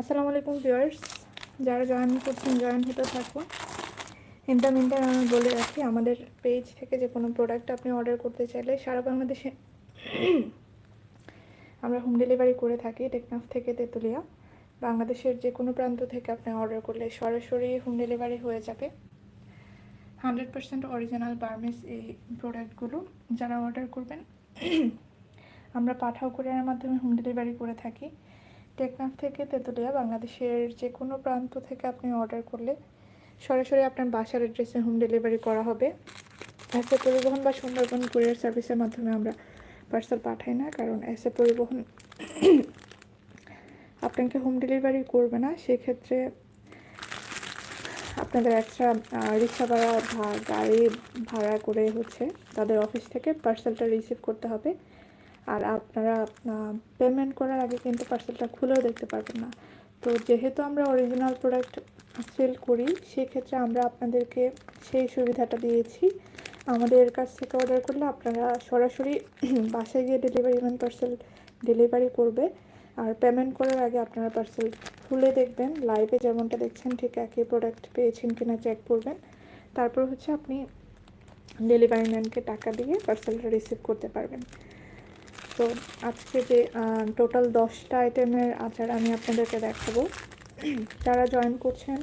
আসসালামু আলাইকুম ভিউয়ার্স। যারা জয়েন করছেন জয়েন হতে থাকুন। ইন্টার মিন্টার আমি বলে রাখি, আমাদের পেজ থেকে যে কোনো প্রোডাক্ট আপনি অর্ডার করতে চাইলে সারা বাংলাদেশে আমরা হোম ডেলিভারি করে থাকি টেকনাফ থেকে তেঁতুলিয়া। বাংলাদেশের যে কোনো প্রান্ত থেকে আপনি অর্ডার করলে সরাসরি হোম ডেলিভারি হয়ে যাবে। হান্ড্রেড পার্সেন্ট অরিজিনাল বার্মিস এই প্রোডাক্টগুলো যারা অর্ডার করবেন, আমরা পাঠাও কুরিয়ারের মাধ্যমে হোম ডেলিভারি করে থাকি। টেকনাফ থেকে তেঁতুলিয়া, বাংলাদেশের যে কোনো প্রান্ত থেকে আপনি অর্ডার করলে সরাসরি আপনার বাসার অ্যাড্রেসে হোম ডেলিভারি করা হবে। এসে পরিবহন বা সুন্দরবন কুরিয়ার সার্ভিসের মাধ্যমে আমরা পার্সেল পাঠাই না, কারণ এসে পরিবহন আপনাকে হোম ডেলিভারি করবে না। সেক্ষেত্রে আপনাদের এক্সট্রা রিক্সা ভাড়া গাড়ি ভাড়া করে হচ্ছে তাদের অফিস থেকে পার্সেলটা রিসিভ করতে হবে। আর আপনারা পেমেন্ট করার আগে কিন্তু পার্সেলটা খুলেও দেখতে পারবেন না। তো যেহেতু আমরা অরিজিনাল প্রোডাক্ট সেল করি, সেক্ষেত্রে আমরা আপনাদেরকে সেই সুবিধাটা দিয়েছি। আমাদের কাছ থেকে অর্ডার করলে আপনারা সরাসরি বাসায় গিয়ে ডেলিভারি ম্যান পার্সেল ডেলিভারি করবে। আর পেমেন্ট করার আগে আপনারা পার্সেল খুলে দেখবেন। লাইভে যেমনটা দেখছেন, ঠিক একই প্রোডাক্ট পেয়েছেন কিনা চেক করবেন। তারপর হচ্ছে আপনি ডেলিভারি ম্যানকে টাকা দিয়ে পার্সেলটা রিসিভ করতে পারবেন। তো আজকে যে টোটাল দশটা আইটেমের আচার আমি আপনাদেরকে দেখাবো। যারা জয়েন করছেন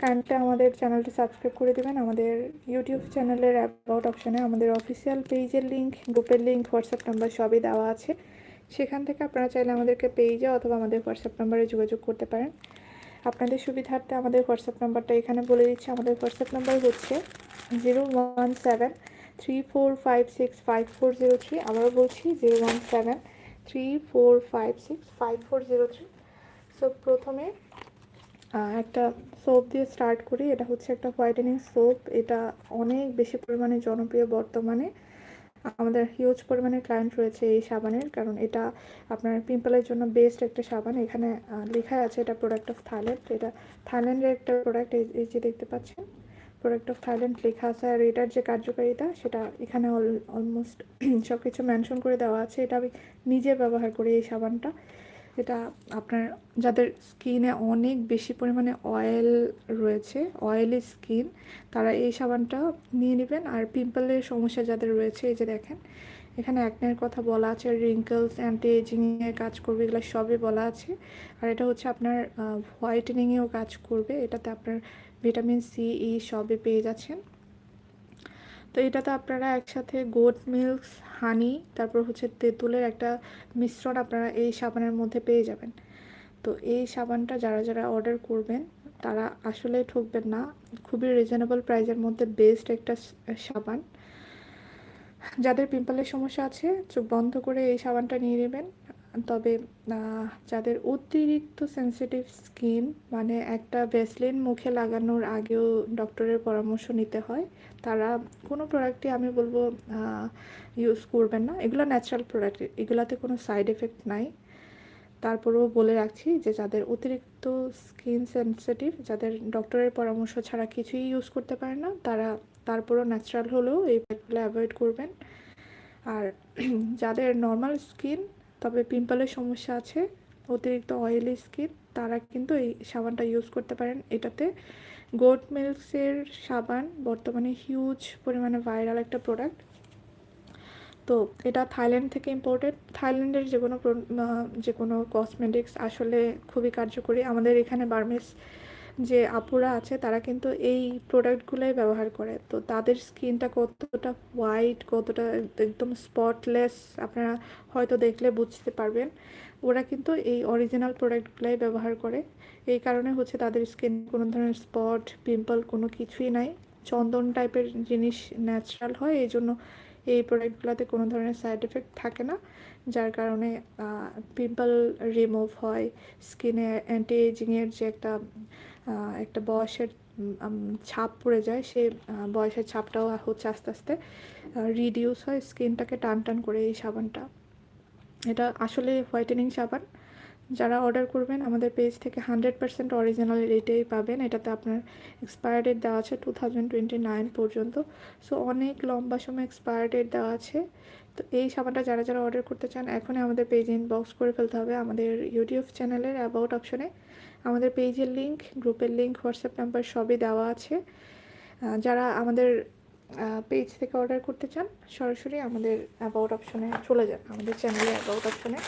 কাইন্ডলি আমাদের চ্যানেলটি সাবস্ক্রাইব করে দেবেন। আমাদের ইউটিউব চ্যানেলের অ্যাবাউট অপশানে আমাদের অফিসিয়াল পেজের লিঙ্ক গ্রুপের লিঙ্ক হোয়াটসঅ্যাপ নাম্বার সবই দেওয়া আছে। সেখান থেকে আপনারা চাইলে আমাদেরকে পেজে অথবা আমাদের হোয়াটসঅ্যাপ নাম্বারে যোগাযোগ করতে পারেন। আপনাদের সুবিধার্থে আমাদের হোয়াটসঅ্যাপ নাম্বারটা এখানে বলে দিচ্ছি। আমাদের হোয়াটসঅ্যাপ নাম্বার হচ্ছে zero one seven three four five six five four zero three আবারও বলছি zero one seven three four five six five four zero three so প্রথমে একটা সোপ দিয়ে স্টার্ট করি, এটা হচ্ছে একটা হোয়াইটেনিং সোপ এটা অনেক বেশি পরিমাণে জনপ্রিয় বর্তমানে। আমাদের হিউজ পরিমাণে ক্লায়েন্ট রয়েছে এই সাবানের, কারণ এটা আপনার পিম্পলের জন্য বেস্ট একটা সাবান। এখানে লেখা আছে এটা প্রোডাক্ট অফ থাইল্যান্ড এটা থাইল্যান্ডের একটা প্রোডাক্ট এই যে দেখতে পাচ্ছেন। প্রোডাক্ট অফ থাইল্যান্ড লেখা আছে আর এটার যে কার্যকারিতা সেটা এখানে অলমোস্ট সব কিছু মেনশন করে দেওয়া আছে। এটা আমি নিজে ব্যবহার করি এই সাবানটা। এটা আপনার যাদের স্কিনে অনেক বেশি পরিমাণে অয়েল রয়েছে অয়েলি স্কিন তারা এই সাবানটা নিয়ে নেবেন। আর পিম্পলের সমস্যা যাদের রয়েছে, এই যে দেখেন, এখানে অ্যাকনের কথা বলা আছে রিঙ্কলস অ্যান্টি এজিংয়ের কাজ করবে, এগুলো সবই বলা আছে। আর এটা হচ্ছে আপনার হোয়াইটেনিংয়েও কাজ করবে। এটাতে আপনার ভিটামিন সি, ই সবই পেয়ে যাচ্ছেন। তো এটাতে আপনারা একসাথে গোট মিল্কস হানি তারপর হচ্ছে তেঁতুলের একটা মিশ্রণ আপনারা এই সাবানের মধ্যে পেয়ে যাবেন। তো এই সাবানটা যারা যারা অর্ডার করবেন, তারা আসলে ঠকবেন না। খুবই রিজনেবল প্রাইজের মধ্যে বেস্ট একটা সাবান। যাদের পিম্পলের সমস্যা আছে চোখ বন্ধ করে এই সাবানটা নিয়ে নেবেন। তবে যাদের অতিরিক্ত সেন্সিটিভ স্কিন মানে একটা ভেসলিন মুখে লাগানোর আগেও ডক্টরের পরামর্শ নিতে হয়, তারা কোনো প্রোডাক্টই আমি বলব ইউজ করবেন না। এগুলো ন্যাচারাল প্রোডাক্ট এগুলাতে কোনো সাইড এফেক্ট নাই। তারপরেও বলে রাখছি যে, যাদের অতিরিক্ত স্কিন সেন্সিটিভ যাদের ডক্টরের পরামর্শ ছাড়া কিছুই ইউজ করতে পারে না, তারা তারপরও ন্যাচারাল হলেও এই প্যাকগুলো অ্যাভয়েড করবেন। আর যাদের নর্মাল স্কিন তবে পিম্পলের সমস্যা আছে। অতিরিক্ত অয়েলি স্কিন তারা কিন্তু এই সাবানটা ইউজ করতে পারেন। এটাতে গোট মিল্কসের সাবান, বর্তমানে হিউজ পরিমাণে ভাইরাল একটা প্রোডাক্ট তো এটা থাইল্যান্ড থেকে ইম্পোর্টেড থাইল্যান্ডের যে কোনো যে কোনো কসমেটিক্স আসলে খুবই কার্যকরী। আমাদের এখানে বার্মিস যে আপুরা আছে, তারা কিন্তু এই প্রোডাক্টগুলোই ব্যবহার করে। তো তাদের স্কিনটা কতটা হোয়াইট কতটা একদম স্পটলেস আপনারা হয়তো দেখলে বুঝতে পারবেন। ওরা কিন্তু এই অরিজিনাল প্রোডাক্টগুলোই ব্যবহার করে। এই কারণে হচ্ছে তাদের স্কিন কোনো ধরনের স্পট পিম্পল কোনো কিছুই নাই। চন্দন টাইপের জিনিস ন্যাচারাল হয়, এই জন্য এই প্রোডাক্টগুলোতে কোনো ধরনের সাইড এফেক্ট থাকে না। যার কারণে পিম্পল রিমুভ হয়। স্কিনে অ্যান্টি এজিংয়ের যে একটা একটা বয়সের ছাপ পড়ে যায়, সে বয়সের ছাপটাও হচ্ছে আস্তে আস্তে রিডিউস হয় স্কিনটাকে টান টান করে এই সাবানটা। এটা আসলে হোয়াইটেনিং সাবান যারা অর্ডার করবেন, আমাদের পেজ থেকে হান্ড্রেড পার্সেন্ট অরিজিনাল রেটেই পাবেন। এটাতে আপনার এক্সপায়ার ডেট দেওয়া আছে টু থাউজেন্ড টোয়েন্টি নাইন পর্যন্ত। সো অনেক লম্বা সময় এক্সপায়ার ডেট দেওয়া আছে। তো, এই সাবানটা যারা যারা অর্ডার করতে চান, এখনই আমাদের পেজে ইনবক্স করে ফেলতে হবে আমাদের ইউটিউব চ্যানেলের অ্যাবাউট অপশনে আমাদের পেজের লিঙ্ক গ্রুপের লিঙ্ক হোয়াটসঅ্যাপ নাম্বার সবই দেওয়া আছে। যারা আমাদের পেজ থেকে অর্ডার করতে চান, সরাসরি আমাদের অ্যাবাউট অপশনে চলে যান, আমাদের চ্যানেলের অ্যাবাউট অপশনে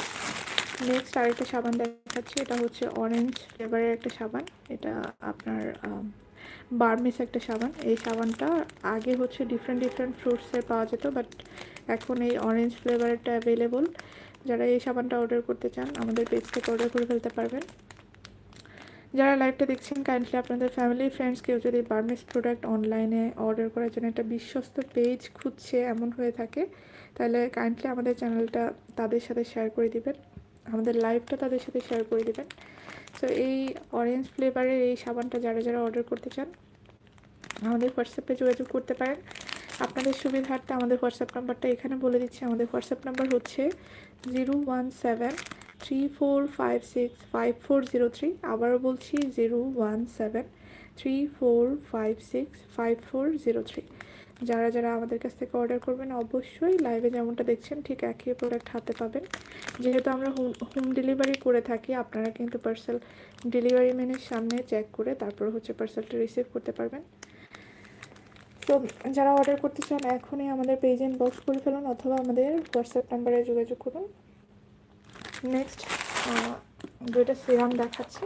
নেক্সট আরেকটা সাবান দেখাচ্ছি। এটা হচ্ছে অরেঞ্জ ফ্লেভারের একটা সাবান। এটা আপনার বার্মিস একটা সাবান। এই সাবানটা আগে হচ্ছে ডিফারেন্ট ডিফারেন্ট ফ্রুটসের পাওয়া যেত বাট এখন এই অরেঞ্জ ফ্লেভারেরটা অ্যাভেলেবল যারা এই সাবানটা অর্ডার করতে চান, আমাদের পেজ থেকে অর্ডার করে ফেলতে পারবেন। যারা লাইভটা দেখছেন কাইন্ডলি আপনাদের ফ্যামিলি ফ্রেন্ডস কেউ যদি বার্মিস প্রোডাক্ট অনলাইনে অর্ডার করার জন্য একটা বিশ্বস্ত পেজ খুঁজছে, এমন হয়ে থাকে, তাহলে কাইন্ডলি আমাদের চ্যানেলটা তাদের সাথে শেয়ার করে দিবেন। আমাদের লাইভটা তাদের সাথে শেয়ার করে দিবেন। সো এই অরেঞ্জ ফ্লেভারের এই সাবানটা যারা যারা অর্ডার করতে চান, আমাদের হোয়াটসঅ্যাপে যোগাযোগ করতে পারেন। আপনাদের সুবিধার্থে আমাদের হোয়াটসঅ্যাপ নাম্বারটা এখানে বলে দিচ্ছি। আমাদের হোয়াটসঅ্যাপ নাম্বার হচ্ছে zero one seven three four five six five four zero three আবারও বলছি zero one seven three four five six five four zero three যারা যারা আমাদের কাছ থেকে অর্ডার করবেন, অবশ্যই লাইভে যেমনটা দেখছেন, ঠিক একই প্রোডাক্ট হাতে পাবেন। যেহেতু আমরা হোম হোম ডেলিভারি করে থাকি, আপনারা কিন্তু পার্সেল ডেলিভারি ম্যানের সামনে চেক করে তারপর হচ্ছে পার্সেলটা রিসিভ করতে পারবেন। তো যারা অর্ডার করতে চান, এখনই আমাদের পেজ ইনবক্স করে ফেলুন অথবা আমাদের হোয়াটসঅ্যাপ নাম্বারে যোগাযোগ করুন। নেক্সট দুইটা সিরাম দেখাচ্ছি।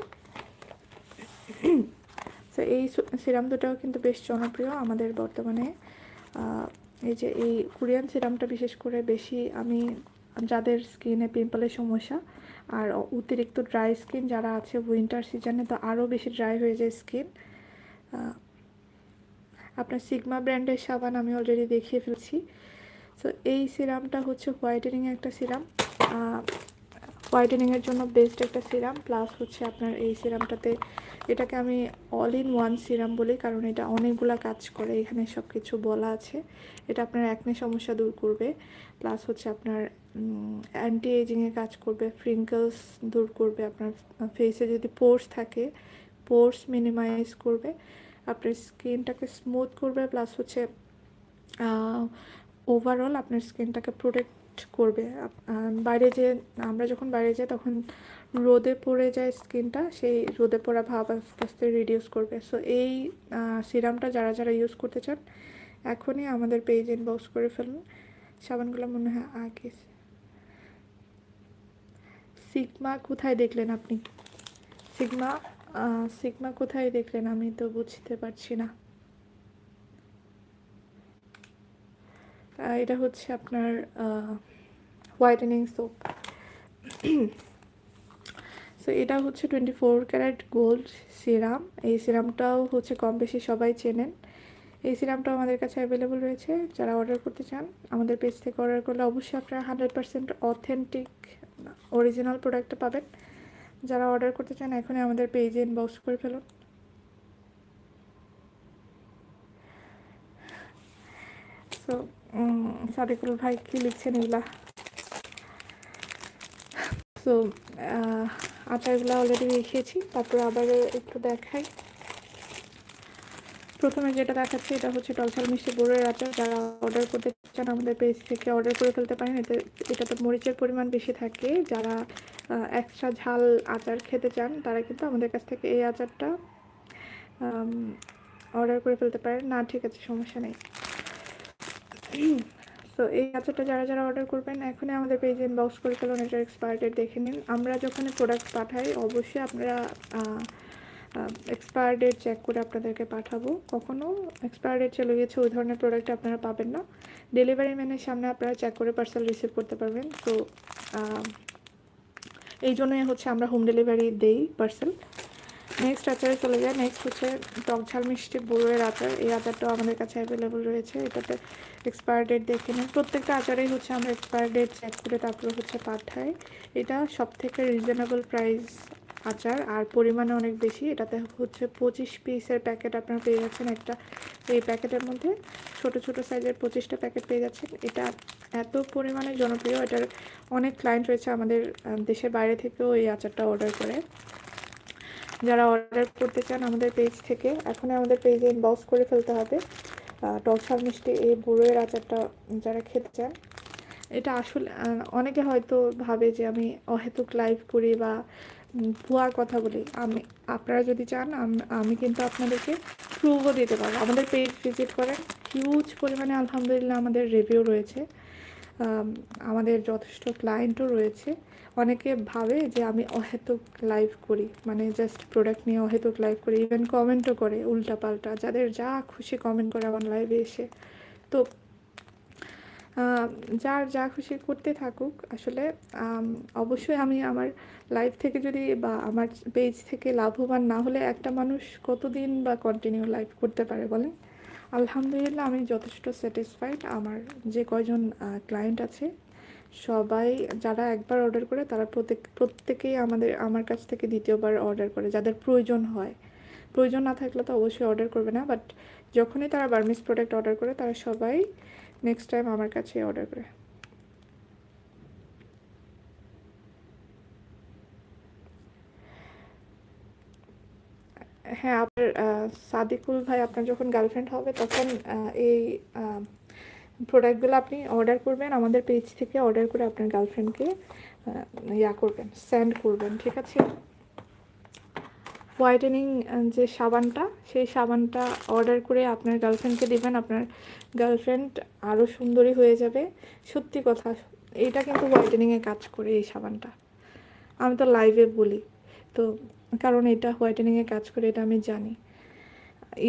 তো এই সিরাম দুটাও কিন্তু বেশ জনপ্রিয় আমাদের বর্তমানে। এই যে এই কোরিয়ান সিরামটা বিশেষ করে বেশি আমি, যাদের স্কিনে পিম্পলের সমস্যা আর অতিরিক্ত ড্রাই স্কিন যারা আছে উইন্টার সিজনে, তো আরও বেশি ড্রাই হয়ে যায় স্কিন। আপনার সিগমা ব্র্যান্ডের সাবান আমি অলরেডি দেখিয়ে ফেলছি। তো এই সিরামটা হচ্ছে হোয়াইটেনিং একটা সিরাম। হোয়াইটেনিংয়ের জন্য বেস্ট একটা সিরাম প্লাস হচ্ছে আপনার এই সিরামটাতে এটাকে আমি অল ইন ওয়ান সিরাম বলি, কারণ এটা অনেকগুলো কাজ করে, এখানে সব কিছু বলা আছে। এটা আপনার একনে সমস্যা দূর করবে প্লাস হচ্ছে আপনার অ্যান্টি এজিংয়ে কাজ করবে ফ্রিঙ্কলস দূর করবে, আপনার ফেসে যদি পোর্স থাকে পোর্স মিনিমাইজ করবে, আপনার স্কিনটাকে স্মুথ করবে প্লাস হচ্ছে ওভারঅল আপনার স্কিনটাকে প্রোটেক্ট করবে। বাইরে যে, আমরা যখন বাইরে যাই তখন রোদে পড়ে যায় স্কিনটা, সেই রোদে পড়া ভাব আস্তে আস্তে রিডিউস করবে। সো এই সিরামটা যারা যারা ইউজ করতে চান, এখনই আমাদের পেজ ইনবক্স করে ফেলুন। সাবানগুলো মনে হয় আগে সিগমা কোথায় দেখলেন আপনি? সিগমা সিগমা কোথায় দেখলেন আমি তো বুঝতে পারছি না। এটা হচ্ছে আপনার হোয়াইটেনিং সোপ সো এটা হচ্ছে twenty four carat gold serum এই সিরামটাও হচ্ছে কম বেশি সবাই চেনেন। এই সিরামটাও আমাদের কাছে অ্যাভেলেবল রয়েছে। যারা অর্ডার করতে চান, আমাদের পেজ থেকে অর্ডার করলে অবশ্যই আপনারা হান্ড্রেড পার্সেন্ট অথেন্টিক অরিজিনাল প্রোডাক্টটা পাবেন। যারা অর্ডার করতে চান, এখনই আমাদের পেজে ইনবক্স করে ফেলুন। সো সাদিকুল ভাই কি লিখছেন এগুলা? সো আচারগুলো অলরেডি দেখিয়েছি তারপর আবার একটু দেখাই। প্রথমে যেটা দেখাচ্ছি, এটা হচ্ছে টলছাল মিষ্টি গুড়ের আচার যারা অর্ডার করতে চান, আমাদের পেজ থেকে অর্ডার করে ফেলতে পারেন। এতে, এটাতে মরিচের পরিমাণ বেশি থাকে। যারা এক্সট্রা ঝাল আচার খেতে চান, তারা কিন্তু আমাদের কাছ থেকে এই আচারটা অর্ডার করে ফেলতে পারেন। না, ঠিক আছে, সমস্যা নেই। তো এই আচারটা যারা যারা অর্ডার করবেন, এখনই আমাদের পেজে ইনবক্স করে ফেলুন, এটার এক্সপায়ার ডেট দেখে নিন। আমরা যখন প্রোডাক্ট পাঠাই, অবশ্যই আপনারা এক্সপায়ার ডেট চেক করে আপনাদেরকে পাঠাবো। কখনও এক্সপায়ার ডেট চলে গেছে ওই ধরনের প্রোডাক্ট আপনারা পাবেন না। ডেলিভারি ম্যানের সামনে আপনারা চেক করে পার্সেল রিসিভ করতে পারবেন। তো এই জন্যই হচ্ছে আমরা হোম ডেলিভারি দেই পার্সেল নেক্সট আচারে চলে যায়। নেক্সট হচ্ছে টক ঝাল মিষ্টি বড়ুয়ের আচার। এই আচারটাও আমাদের কাছে অ্যাভেলেবল রয়েছে। এটাতে এক্সপায়ার ডেট দেখে নিন। প্রত্যেকটা আচারেই হচ্ছে আমরা এক্সপায়ার ডেট চেক করে তারপরে হচ্ছে পাঠাই। এটা সব থেকে রিজনেবল প্রাইস আচার। আর পরিমাণে অনেক বেশি। এটাতে হচ্ছে পঁচিশ পিসের প্যাকেট আপনারা পেয়ে যাচ্ছেন একটা। এই প্যাকেটের মধ্যে ছোট ছোট সাইজের পঁচিশটা প্যাকেট পেয়ে যাচ্ছেন। এটা এত পরিমাণে জনপ্রিয়। এটার অনেক ক্লায়েন্ট রয়েছে আমাদের দেশের বাইরে থেকেও এই আচারটা অর্ডার করে। যারা অর্ডার করতে চান আমাদের পেজ থেকে এখন আমাদের পেজে ইনবক্স করে ফেলতে হবে। আহ, মিষ্টি এই বুড়োয়ের আচারটা যারা খেতে চান এটা আসলে অনেকে হয়তো ভাবে যে আমি অহেতুক লাইভ করি বা উম, ভুয়া কথা বলি। আমি আপনারা যদি চান আমি কিন্তু আপনাদেরকে প্রুভও দিতে পারব। আমাদের পেজ ভিজিট করেন হিউজ পরিমাণে আলহামদুলিল্লাহ আমাদের রিভিউ রয়েছে। আমাদের যথেষ্ট ক্লায়েন্টও রয়েছে। অনেকে ভাবে যে আমি অহেতুক লাইভ করি মানে জাস্ট প্রোডাক্ট নিয়ে অহেতুক লাইভ করি ইভেন কমেন্টও করে উল্টাপাল্টা, যাদের যা খুশি কমেন্ট করে আমার লাইভে এসে। তো যার যা খুশি করতে থাকুক, আসলে অবশ্যই আমি আমার লাইফ থেকে যদি বা আমার পেজ থেকে লাভবান না হলে একটা মানুষ কতদিন বা কন্টিনিউ লাইভ করতে পারে বলেন? আলহামদুলিল্লাহ, আমি যথেষ্ট স্যাটিসফাইড আমার যে কয়জন ক্লায়েন্ট আছে, সবাই যারা একবার অর্ডার করে, তারা প্রত্যেক, প্রত্যেকেই আমাদের, আমার কাছ থেকে দ্বিতীয়বার অর্ডার করে, যাদের প্রয়োজন হয়। প্রয়োজন না থাকলে তো অবশ্যই অর্ডার করবে না বাট যখনই তারা বার্মিস প্রোডাক্ট অর্ডার করে, তারা সবাই নেক্সট টাইম আমার কাছে অর্ডার করে। হ্যাঁ আপনার সাদিকুল ভাই আপনার যখন গার্লফ্রেন্ড হবে, তখন এই প্রোডাক্টগুলো আপনি অর্ডার করবেন, আমাদের পেজ থেকে অর্ডার করে আপনার গার্লফ্রেন্ডকে ইয়া করবেন সেন্ড করবেন, ঠিক আছে? হোয়াইটেনিং যে সাবানটা, সেই সাবানটা অর্ডার করে আপনার গার্লফ্রেন্ডকে দিবেন, আপনার গার্লফ্রেন্ড আরও সুন্দরী হয়ে যাবে। সত্যি কথা এটা কিন্তু হোয়াইটেনিংয়ে কাজ করে এই সাবানটা। আমি তো লাইভে বলি। তো কারণ এটা হোয়াইটেনিংয়ে কাজ করে, এটা আমি জানি।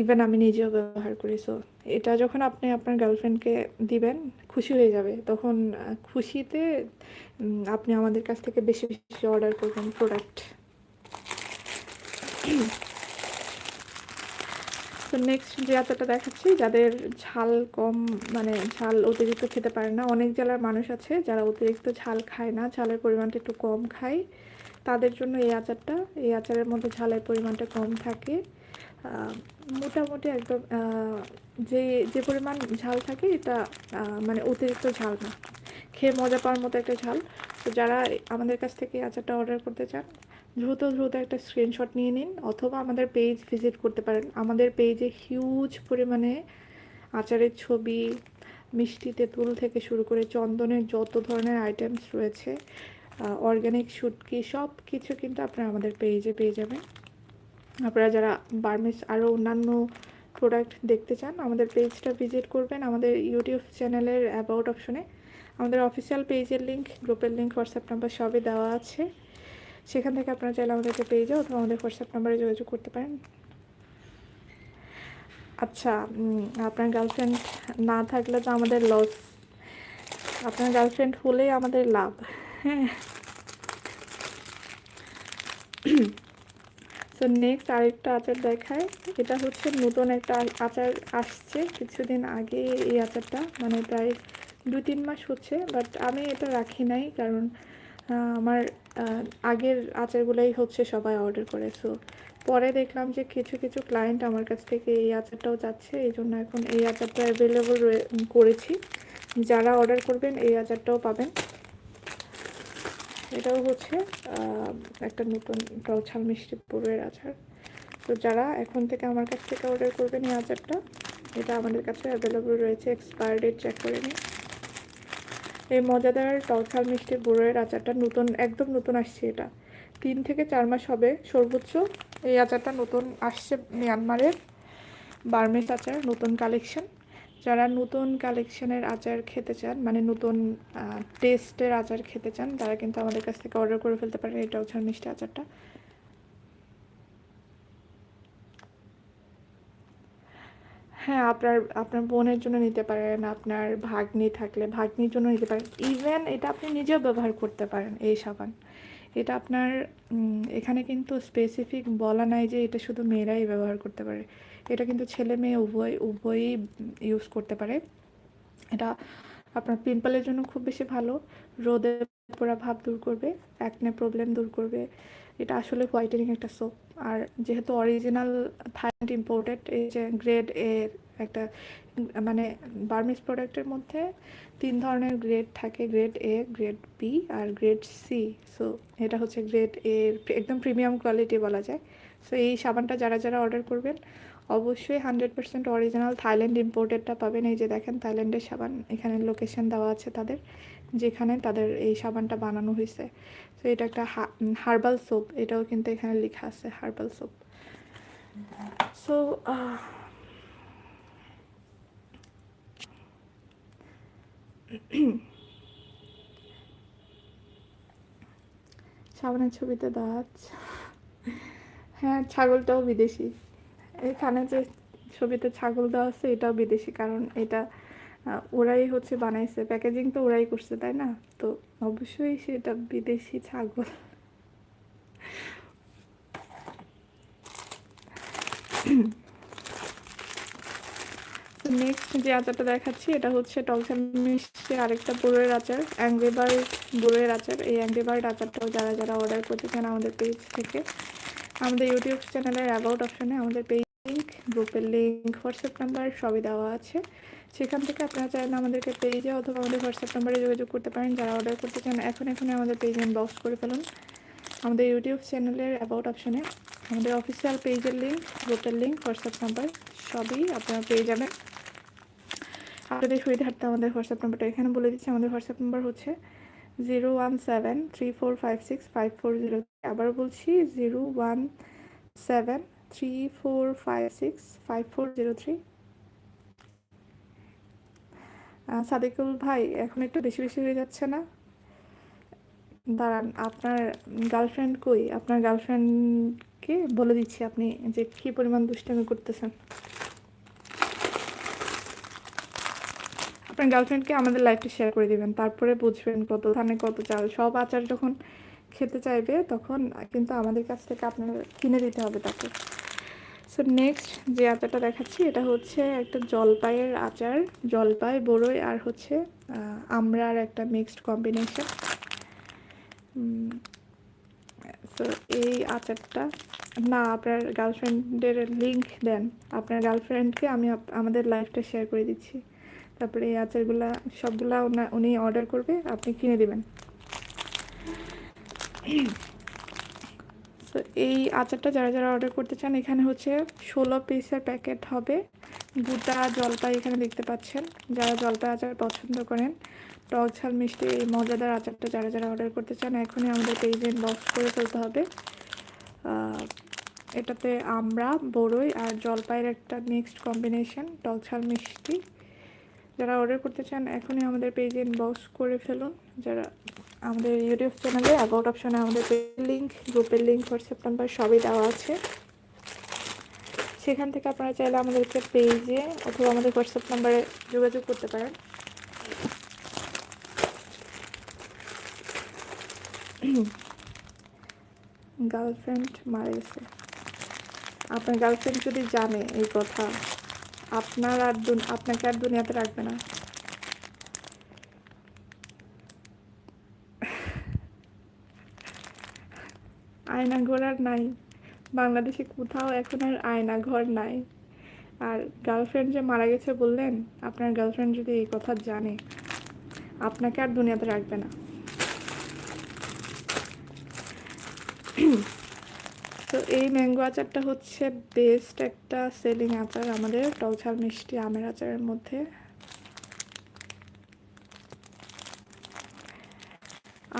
ইভেন আমি নিজেও ব্যবহার করি সো এটা যখন আপনি আপনার গার্লফ্রেন্ডকে দিবেন, খুশি হয়ে যাবে। তখন খুশিতে আপনি আমাদের কাছ থেকে বেশি বেশি অর্ডার করবেন প্রোডাক্ট তো নেক্সট যে আচারটা দেখাচ্ছি, যাদের ঝাল কম মানে ঝাল অতিরিক্ত খেতে পারে না, অনেক জেলার মানুষ আছে যারা অতিরিক্ত ঝাল খায় না, ঝালের পরিমাণটা একটু কম খায়। তাদের জন্য এই আচারটা, এই আচারের মধ্যে ঝালের পরিমাণটা কম থাকে। মোটামুটি একদম যে যে পরিমাণ ঝাল থাকে এটা মানে অতিরিক্ত ঝাল না। খেয়ে মজা পাওয়ার মতো একটা ঝাল। তো যারা আমাদের কাছ থেকে আচারটা অর্ডার করতে চান, দ্রুত দ্রুত একটা স্ক্রিনশট নিয়ে নিন অথবা আমাদের পেজ ভিজিট করতে পারেন। আমাদের পেজে হিউজ পরিমাণে আচারের ছবি, মিষ্টি তেঁতুল থেকে শুরু করে চন্দনের যত ধরনের আইটেমস রয়েছে অর্গ্যানিক শুটকি সব কিছু কিন্তু আপনারা আমাদের পেজে পেয়ে যাবেন। আপনারা যারা বার্মিস আরও অন্যান্য প্রোডাক্ট দেখতে চান, আমাদের পেজটা ভিজিট করবেন আমাদের ইউটিউব চ্যানেলের অ্যাবাউট অপশনে আমাদের অফিসিয়াল পেজের লিঙ্ক গ্রুপের লিঙ্ক হোয়াটসঅ্যাপ নাম্বার সবই দেওয়া আছে। সেখান থেকে আপনারা চাইলে আমাদেরকে পেয়ে যাও অথবা আমাদের হোয়াটসঅ্যাপ নাম্বারে যোগাযোগ করতে পারেন। আচ্ছা আপনার গার্লফ্রেন্ড না থাকলে তো আমাদের লস আপনার গার্লফ্রেন্ড হলেই আমাদের লাভ। হ্যাঁ। সো নেক্সট আরেকটা আচার দেখায় এটা হচ্ছে নতুন একটা আচার আসছে কিছুদিন আগে এই আচারটা। মানে প্রায় দু তিন মাস হচ্ছে বাট আমি এটা রাখি নাই কারণ আমার আগের আচারগুলোই হচ্ছে সবাই অর্ডার করে। সো পরে দেখলাম যে কিছু কিছু ক্লায়েন্ট আমার কাছ থেকে এই আচারটাও যাচ্ছে এই জন্য এখন এই আচারটা অ্যাভেলেবল করেছি। যারা অর্ডার করবেন, এই আচারটাও পাবেন। এটাও হচ্ছে একটা নতুন টকঝাল মিষ্টি পুরের আচার। তো যারা এখন থেকে আমার কাছ থেকে অর্ডার করবেন এই আচারটা, এটা আমাদের কাছে অ্যাভেলেবল রয়েছে এক্সপায়ার ডেট চেক করে নিন। এই মজাদার টকঝাল মিষ্টি বুড়োয়ের আচারটা নতুন, একদম নতুন আসছে এটা। তিন থেকে চার মাস হবে, সর্বোচ্চ এই আচারটা নতুন আসছে মিয়ানমারের বার্মেস আচার, নতুন কালেকশন যারা নতুন কালেকশনের আচার খেতে চান মানে নতুন টেস্টের আচার খেতে চান, তারা কিন্তু আমাদের কাছ থেকে অর্ডার করে ফেলতে পারেন। এই টকঝাল মিষ্টি আচারটা। হ্যাঁ আপনার আপনার বোনের জন্য নিতে পারেন, আপনার ভাগ্নি থাকলে ভাগ্নির জন্য নিতে পারেন। ইভেন এটা আপনি নিজেও ব্যবহার করতে পারেন এই সাবান। এটা আপনার এখানে কিন্তু স্পেসিফিক বলা নাই যে এটা শুধু মেয়েরাই ব্যবহার করতে পারে। এটা কিন্তু ছেলে মেয়ে উভয়, উভয়ই ইউজ করতে পারে। এটা আপনার পিম্পলের জন্য খুব বেশি ভালো। রোদে পোড়া ভাব দূর করবে অ্যাকনে প্রবলেম দূর করবে। এটা আসলে হোয়াইটেনিং একটা সোপ আর যেহেতু অরিজিনাল থাইল্যান্ড ইম্পোর্টেড এই যে গ্রেড এ একটা মানে বার্মিস প্রোডাক্টের মধ্যে তিন ধরনের গ্রেড থাকে গ্রেড এ গ্রেড বি আর গ্রেড সি সো এটা হচ্ছে গ্রেড এর একদম প্রিমিয়াম কোয়ালিটি বলা যায়। সো এই সাবানটা যারা যারা অর্ডার করবেন, অবশ্যই হান্ড্রেড পার্সেন্ট অরিজিনাল থাইল্যান্ড ইম্পোর্টেডটা পাবেন। এই যে দেখেন থাইল্যান্ডের সাবান, এখানে লোকেশন দেওয়া আছে তাদের, যেখানে তাদের এই সাবানটা বানানো হয়েছে। তো এটা একটা হার্বাল সোপ এটাও কিন্তু এখানে লেখা আছে হার্বাল সোপ সো সাবানের ছবিতে দাঁত হ্যাঁ ছাগলটাও বিদেশি। এখানে যে ছবিতে ছাগল দেওয়া আছে, এটাও বিদেশি, কারণ এটা ওরাই হচ্ছে বানাইছে। প্যাকেজিং তো ওরাই করছে, তাই না? তো অবশ্যই সেটা বিদেশি ছাগল। নেক্সট যে আচারটা দেখাচ্ছি, এটা হচ্ছে টকঝাল মিষ্টি আরেকটা বড়ের আচার অ্যাংরি বার্ড বড়ের আচার। এই অ্যাংরি বার্ড আচারটাও যারা যারা অর্ডার করতে চান আমাদের পেজ থেকে, আমাদের ইউটিউব চ্যানেলের অ্যাবাউট অপশনে আমাদের পেজ লিঙ্ক গ্রুপের লিঙ্ক হোয়াটসঅ্যাপ নাম্বার সবই দেওয়া আছে। সেখান থেকে আপনারা চাইলে আমাদেরকে পেজে অথবা আমাদের হোয়াটসঅ্যাপ নাম্বারে যোগাযোগ করতে পারেন। যারা অর্ডার করতে চান, এখন এখনই আমাদের পেজ ইনবক্স করে ফেলুন। আমাদের ইউটিউব চ্যানেলের অ্যাবাউট অপশনে আমাদের অফিসিয়াল পেজের লিঙ্ক গ্রুপের লিঙ্ক হোয়াটসঅ্যাপ নাম্বার সবই আপনারা পেয়ে যাবেন। আপনাদের সুবিধার্থে আমাদের হোয়াটসঅ্যাপ নাম্বারটা এখানে বলে দিচ্ছি। আমাদের হোয়াটসঅ্যাপ নাম্বার হচ্ছে zero one seven three four five six five four zero আবার বলছি, zero one seven three four five six five four zero three. Sadekul ভাই, এখন একটু বেশি বেশি হয়ে যাচ্ছে না? দাঁড়ান, আপনার গার্লফ্রেন্ড কই? আপনার গার্লফ্রেন্ডকে বলে দিচ্ছি আপনি যে কী পরিমাণ দুষ্টামি করতেছেন। আপনার গার্লফ্রেন্ডকে আমাদের লাইফটা শেয়ার করে দিবেন। তারপরে বুঝবেন কত ধানে কত চাল। সব আচার যখন খেতে চাইবে, তখন কিন্তু আমাদের কাছ থেকে আপনার কিনে দিতে হবে তাকে। সো নেক্সট যে আচারটা দেখাচ্ছি, এটা হচ্ছে একটা জলপাইয়ের আচার। জলপাই বড়ই আর হচ্ছে আমরার একটা মিক্সড কম্বিনেশন সো এই আচারটা, না, আপনার গার্লফ্রেন্ডের লিঙ্ক দেন। আপনার গার্লফ্রেন্ডকে আমি আমাদের লাইফটা শেয়ার করে দিচ্ছি। তারপরে এই আচারগুলা, সবগুলা উনি অর্ডার করবে, আপনি কিনে দিবেন। তো এই আচারটা যারা যারা অর্ডার করতে চান, এখানে হচ্ছে ষোলো পিসের প্যাকেট হবে। গোটা জলপাই এখানে দেখতে পাচ্ছেন। যারা জলপাই আচার পছন্দ করেন, টক ঝাল, মিষ্টি, এই মজাদার আচারটা যারা যারা অর্ডার করতে চান, এখনই আমাদের পেজে বক্স করে ফেলতে হবে। এটাতে আমরা, বড়ই আর জলপাইয়ের একটা মিক্সড কম্বিনেশন টক ঝাল, মিষ্টি। যারা অর্ডার করতে চান, এখনই আমাদের পেজে ইনবক্স করে ফেলুন। যারা আমাদের ইউটিউব চ্যানেলে অ্যাবাউট অপশানে আমাদের লিঙ্ক গ্রুপের লিঙ্ক হোয়াটসঅ্যাপ নাম্বার সবই দেওয়া আছে। সেখান থেকে আপনারা চাইলে আমাদের আমাদেরকে পেজে অথবা আমাদের হোয়াটসঅ্যাপ নাম্বারে যোগাযোগ করতে পারেন। গার্লফ্রেন্ড মারা গেছে। আপনার গার্লফ্রেন্ড যদি জানে এই কথা আপনার আর আপনাকে আর দুনিয়াতে রাখবে না। আয়না ঘর আর নাই। বাংলাদেশে কোথাও এখন আর আয়না ঘর নাই। আর গার্লফ্রেন্ড যে মারা গেছে বললেন, আপনার গার্লফ্রেন্ড যদি এই কথা জানে, আপনাকে আর দুনিয়াতে রাখবে না। তো এই ম্যাঙ্গো আচারটা হচ্ছে বেস্ট একটা সেলিং আচার আমাদের টকঝাল মিষ্টি আমের আচারের মধ্যে।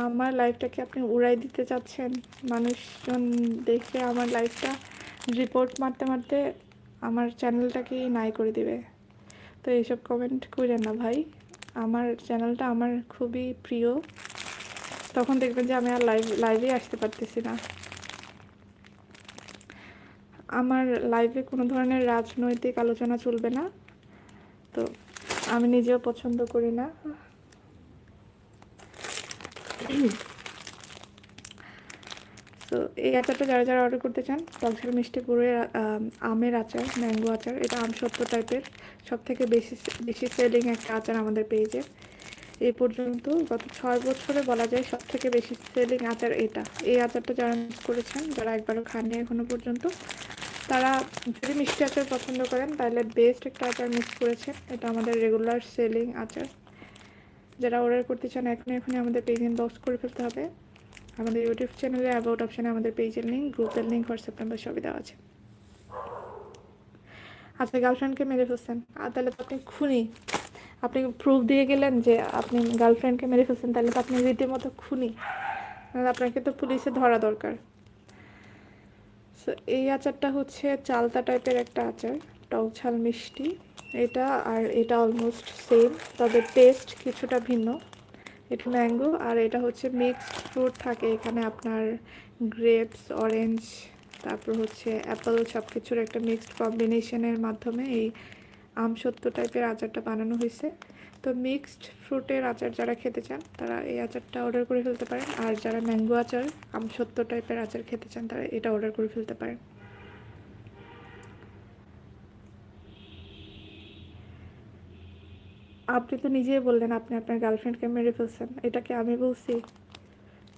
আমার লাইফটাকে আপনি উড়াই দিতে চাচ্ছেন, মানুষজন দেখে আমার লাইফটা রিপোর্ট মারতে মারতে আমার চ্যানেলটাকেই নাই করে দিবে। তো এইসব কমেন্ট করেন না ভাই। আমার চ্যানেলটা আমার খুবই প্রিয়। তখন দেখবেন যে আমি আর লাইভ লাইভে আসতে পারতেছি না। আমার লাইভে কোনো ধরনের রাজনৈতিক আলোচনা চলবে না। তো আমি নিজেও পছন্দ করি না। তো এই আচারটা যারা যারা অর্ডার করতে চান, টকঝাল, মিষ্টি পুরোর আমের আচার ম্যাঙ্গো আচার, এটা আম সত্য টাইপের সব থেকে বেশি বেশি সেলিং একটা আচার আমাদের পেয়েছে এই পর্যন্ত গত ছয় বছরে বলা যায় সব থেকে বেশি সেলিং আচার এটা। এই আচারটা যারা মিস করেছেন, যারা একবারও খাননি এখনও পর্যন্ত তারা যদি মিষ্টি আচার পছন্দ করেন, তাহলে বেস্ট একটা আচার মিস করেছেন এটা আমাদের রেগুলার সেলিং আচার। যারা অর্ডার করতে চান এখন এখনই আমাদের পেজ ইনবক্স করে ফেলতে হবে। আমাদের ইউটিউব চ্যানেলে অ্যাবাউট অপশানে আমাদের পেজের লিঙ্ক গ্রুপের লিঙ্ক হোয়াটসঅ্যাপ নাম্বার সবই দেওয়া আছে। আচ্ছা গার্লফ্রেন্ডকে মেরে ফেলছেন। আর তাহলে তো আপনি খুনি। আপনি প্রুফ দিয়ে গেলেন যে আপনি গার্লফ্রেন্ডকে মেরে ফেলছেন, তাহলে তো আপনি রীতিমতো খুনি। আপনাকে তো পুলিশে ধরা দরকার। এই আচারটা হচ্ছে চালতা টাইপের একটা আচার, টক ঝাল মিষ্টি। এটা আর এটা অলমোস্ট সেম তবে টেস্ট কিছুটা ভিন্ন। এটা ম্যাঙ্গো আর এটা হচ্ছে মিক্সড ফ্রুট থাকে। এখানে আপনার গ্রেপস অরেঞ্জ তারপর হচ্ছে অ্যাপেল সব কিছুর একটা মিক্সড কম্বিনেশনের মাধ্যমে এই আমসত্ব টাইপের আচারটা বানানো হয়েছে। তো মিক্সড ফ্রুটের আচার যারা খেতে চান, তারা এই আচারটা অর্ডার করে ফেলতে পারেন। আর যারা ম্যাঙ্গো আচার আমসত্ব টাইপের আচার খেতে চান, তারা এটা অর্ডার করে ফেলতে পারেন। আপনি তো নিজেই বললেন, আপনি আপনার গার্লফ্রেন্ডকে মেরে ফেলছেন। এটা কি আমি বলছি।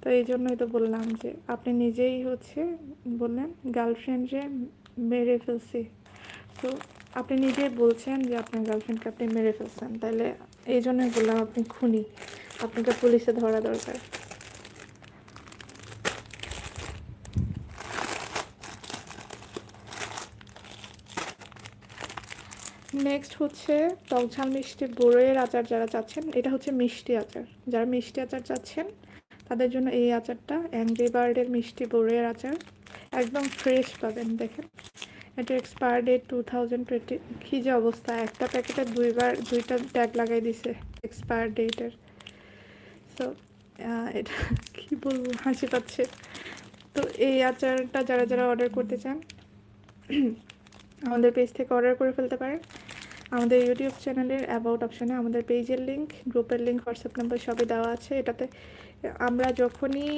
তো এই জন্যই তো বললাম যে, আপনি নিজেই হচ্ছে বললেন গার্লফ্রেন্ডে মেরে ফেলছি। তো আপনি নিজেই বলছেন যে, আপনার গার্লফ্রেন্ডকে আপনি মেরে ফেলছেন। তাহলে এই জন্যই বললাম আপনি খুনি। আপনাকে পুলিশে ধরা দরকার। নেক্সট হচ্ছে টকঝাল মিষ্টি বড়ইয়ের আচার যারা চাচ্ছেন, এটা হচ্ছে মিষ্টি আচার। যারা মিষ্টি আচার চাচ্ছেন, তাদের জন্য এই আচারটা অ্যাংরি বার্ডের মিষ্টি বড়ইয়ের আচার। একদম ফ্রেশ পাবেন, দেখেন। এটা expire date two thousand twenty কী যে অবস্থা? একটা প্যাকেটে দুইবার, দুইটা ট্যাগ লাগাই দিছে এক্সপায়ার ডেটের সো এটা কী বলব? হাসি পাচ্ছে। তো এই আচারটা যারা যারা অর্ডার করতে চান, আমাদের পেজ থেকে অর্ডার করে ফেলতে পারেন। আমাদের ইউটিউব চ্যানেলের অ্যাবাউট অপশানে আমাদের পেজের লিঙ্ক গ্রুপের লিঙ্ক হোয়াটসঅ্যাপ নাম্বার সবই দেওয়া আছে। এটাতে আমরা যখনই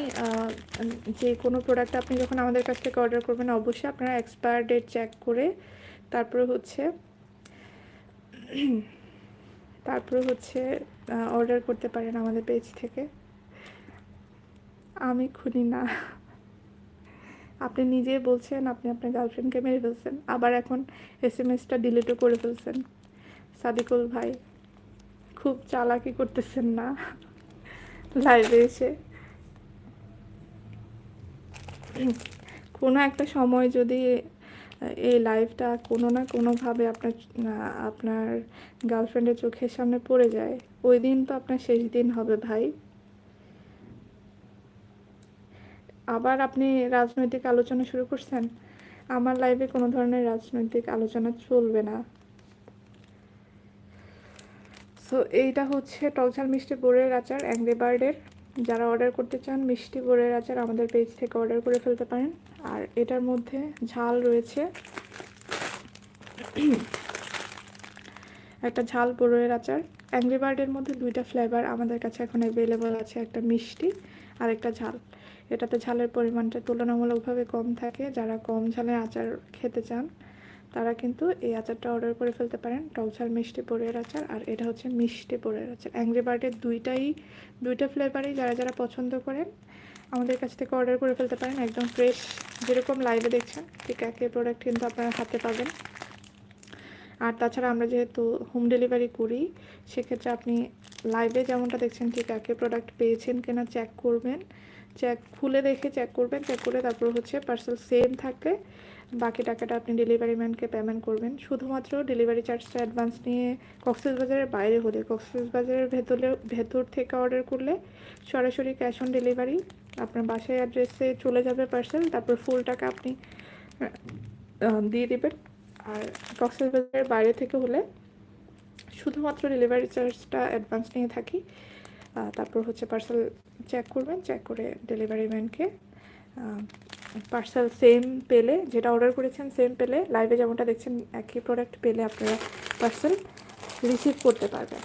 যে কোনো প্রোডাক্ট আপনি যখন আমাদের কাছ থেকে অর্ডার করবেন, অবশ্যই আপনারা এক্সপায়ার ডেট চেক করে তারপরে হচ্ছে তারপরে হচ্ছে অর্ডার করতে পারেন আমাদের পেজ থেকে। আমি খুনি না। আপনি নিজেই বলছেন, আপনি আপনার গার্লফ্রেন্ডকে মেরে ফেলছেন। আবার এখন এস এম এসটা ডিলিটও করে ফেলছেন। সাদিকুল ভাই, খুব চালাকি করতেছেন না। লাইভে এসে। কোনো একটা সময় যদি এই লাইভটা কোনো না কোনোভাবে আপনার আপনার গার্লফ্রেন্ডের চোখের সামনে পড়ে যায়, ওই দিন তো আপনার শেষ দিন হবে ভাই। আবার আপনি রাজনৈতিক আলোচনা শুরু করছেন, আমার লাইভে কোনো ধরনের রাজনৈতিক আলোচনা চলবে না। সো এইটা হচ্ছে টকঝাল মিষ্টি বোরের আচার অ্যাংরি বার্ডের যারা অর্ডার করতে চান, মিষ্টি বোরের আচার আমাদের পেজ থেকে অর্ডার করে ফেলতে পারেন। আর এটার মধ্যে ঝাল রয়েছে। একটা ঝাল বড়ইয়ের আচার। অ্যাংরি বার্ডের মধ্যে দুইটা ফ্লেভার আমাদের কাছে এখন অ্যাভেলেবল আছে। একটা মিষ্টি আর একটা ঝাল। এটাতে ঝালের পরিমাণটা তুলনামূলকভাবে কম থাকে। যারা কম ঝালের আচার খেতে চান তারা কিন্তু এই আচারটা অর্ডার করে ফেলতে পারেন। টক ঝাল, মিষ্টি পোড়ের আচার আর এটা হচ্ছে মিষ্টি পোড়ের আচার। অ্যাংরি বার্ডের দুইটাই, দুইটা ফ্লেভারই যারা যারা পছন্দ করেন, আমাদের কাছ থেকে অর্ডার করে ফেলতে পারেন। একদম ফ্রেশ যেরকম লাইভে দেখছেন, ঠিক একই প্রোডাক্ট কিন্তু আপনারা হাতে পাবেন। আর তাছাড়া আমরা যেহেতু হোম ডেলিভারি করি, সেক্ষেত্রে আপনি লাইভে যেমনটা দেখছেন, ঠিক একই প্রোডাক্ট পেয়েছেন কিনা চেক করবেন। চেক খুলে দেখে চেক করবেন চেক করে তারপর হচ্ছে পার্সেল সেম থাকলে বাকি টাকাটা আপনি ডেলিভারি ম্যানকে পেমেন্ট করবেন। শুধুমাত্র ডেলিভারি চার্জটা অ্যাডভান্স নিয়ে কক্সবাজারের বাইরে হলে, কক্সবাজারের ভেতরে, ভেতর থেকে অর্ডার করলে সরাসরি ক্যাশ অন ডেলিভারি আপনার বাসায় অ্যাড্রেসে চলে যাবে পার্সেল তারপর ফুল টাকা আপনি দিয়ে দেবেন। আর কক্সবাজারের বাইরে থেকে হলে শুধুমাত্র ডেলিভারি চার্জটা অ্যাডভান্স নিয়ে থাকি। তারপর হচ্ছে পার্সেল চেক করবেন চেক করে ডেলিভারি ম্যানকে পার্সেল সেম পেলে, যেটা অর্ডার করেছেন সেম পেলে লাইভে যেমনটা দেখছেন, একই প্রোডাক্ট পেলে আপনারা পার্সেল রিসিভ করতে পারবেন।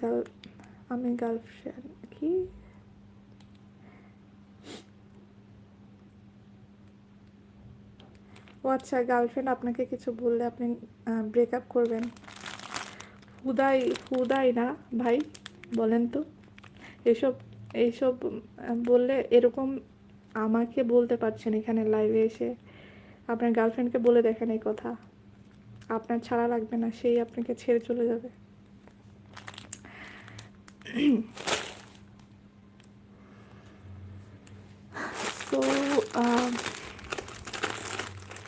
গার্ল আমি গার্লফ্রেন্ড কি? ও আচ্ছা গার্লফ্রেন্ড আপনাকে কিছু বললে আপনি ব্রেকআপ করবেন। হুদাই হুদাই না ভাই, বলেন তো। এসব এইসব বললে এরকম আমাকে বলতে পারছেন এখানে লাইভে এসে। আপনার গার্লফ্রেন্ডকে বলে দেখেন এই কথা। আপনার ছাড়া লাগবে না, সেই আপনাকে ছেড়ে চলে যাবে। তো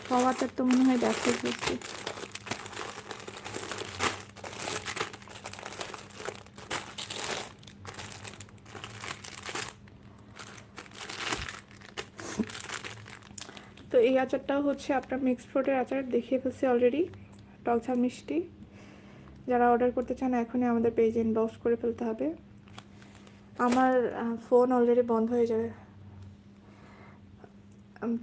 সবারটা তো মনে হয় দেখে ফেলছি তো এই আচারটাও হচ্ছে আপনার মিক্সড ফ্রুটের আচার, দেখিয়ে ফেলছি অলরেডি টকঝাল মিষ্টি। যারা অর্ডার করতে চান, এখনই আমাদের পেজে ইনবক্স করে ফেলতে হবে। আমার ফোন অলরেডি বন্ধ হয়ে যাবে।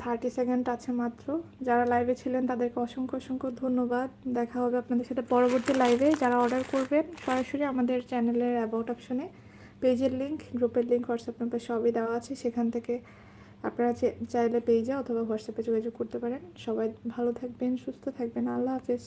থার্টি সেকেন্ড আছে মাত্র। যারা লাইভে ছিলেন, তাদেরকে অসংখ্য অসংখ্য ধন্যবাদ। দেখা হবে আপনাদের সাথে পরবর্তী লাইভে যারা অর্ডার করবেন, সরাসরি আমাদের চ্যানেলের অ্যাবাউট অপশনে পেজের লিঙ্ক গ্রুপের লিঙ্ক হোয়াটসঅ্যাপ নাম্বার সবই দেওয়া আছে। সেখান থেকে আপনারা চাইলে যাও অথবা হোয়াটসঅ্যাপে যোগাযোগ করতে পারেন। সবাই ভালো থাকবেন, সুস্থ থাকবেন। আল্লাহ হাফেজ।